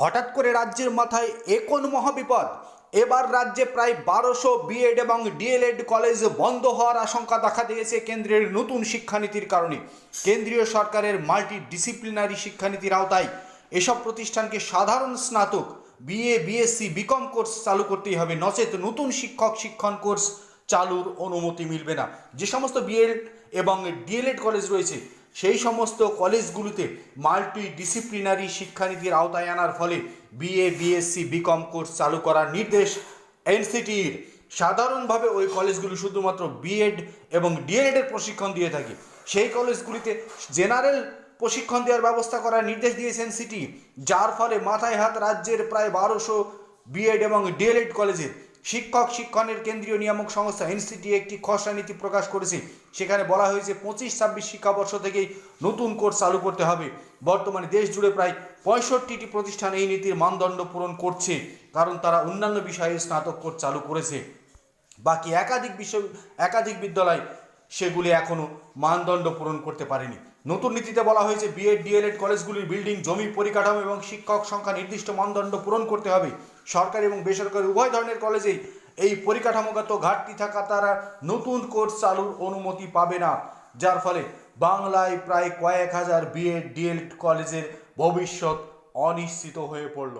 হঠাৎ করে রাজ্যের মাথায় এ কোন মহাবিপদ? এবার রাজ্যে প্রায় বারোশো বিএড এবং ডিএলএড কলেজ বন্ধ হওয়ার আশঙ্কা দেখা দিয়েছে কেন্দ্রের নতুন শিক্ষানীতির কারণে। কেন্দ্রীয় সরকারের মাল্টি ডিসিপ্লিনারি শিক্ষানীতির আওতায় এসব প্রতিষ্ঠানকে সাধারণ স্নাতক বিএ বিএসসি বিকম কোর্স চালু করতেই হবে। নচেত নতুন শিক্ষক শিক্ষণ কোর্স চালুর অনুমতি মিলবে না। যে সমস্ত বিএড এবং ডিএলএড কলেজ রয়েছে সেই সমস্ত কলেজগুলোতে মাল্টি ডিসিপ্লিনারি শিক্ষানীতির আওতায় আনার ফলে বিএ বিএসসি বিকম কোর্স চালু করার নির্দেশ এনসিটির সাধারণভাবে ওই কলেজগুলো শুধুমাত্র বিএড এবং ডিএলএড এর প্রশিক্ষণ দিয়ে থাকে। সেই কলেজগুলিতে জেনারেল প্রশিক্ষণ দেওয়ার ব্যবস্থা করার নির্দেশ দিয়েছেন সিটি যার ফলে মাথায় হাত রাজ্যের প্রায় বারোশো বিএড এবং ডিএলএড কলেজের শিক্ষক শিক্ষণের কেন্দ্রীয় নিয়ামক সংস্থা এনসিটি একটি খসড়া নীতি প্রকাশ করেছে। সেখানে বলা হয়েছে পঁচিশ, ছাব্বিশ শিক্ষাবর্ষ থেকেই নতুন কোর্স চালু করতে হবে। বর্তমানে দেশ জুড়ে প্রায় পঁয়ষট্টিটি প্রতিষ্ঠান এই নীতির মানদণ্ড পূরণ করছে, কারণ তারা অন্যান্য বিষয়ে স্নাতক কোর্স চালু করেছে। বাকি একাধিক বিশ্ব একাধিক বিদ্যালয় সেগুলি এখনও মানদণ্ড পূরণ করতে পারেনি। নতুন নীতিতে বলা হয়েছে বিএড ডিএলএড কলেজগুলির বিল্ডিং, জমি পরিকাঠামো এবং শিক্ষক সংখ্যা নির্দিষ্ট মানদণ্ড পূরণ করতে হবে। সরকারি এবং বেসরকারি উভয় ধরনের কলেজেই এই পরিকাঠামোগত ঘাটতি থাকা তারা নতুন কোর্স চালুর অনুমতি পাবে না। যার ফলে বাংলায় প্রায় কয়েক হাজার বিএড ডিএলএড কলেজের ভবিষ্যৎ অনিশ্চিত হয়ে পড়ল।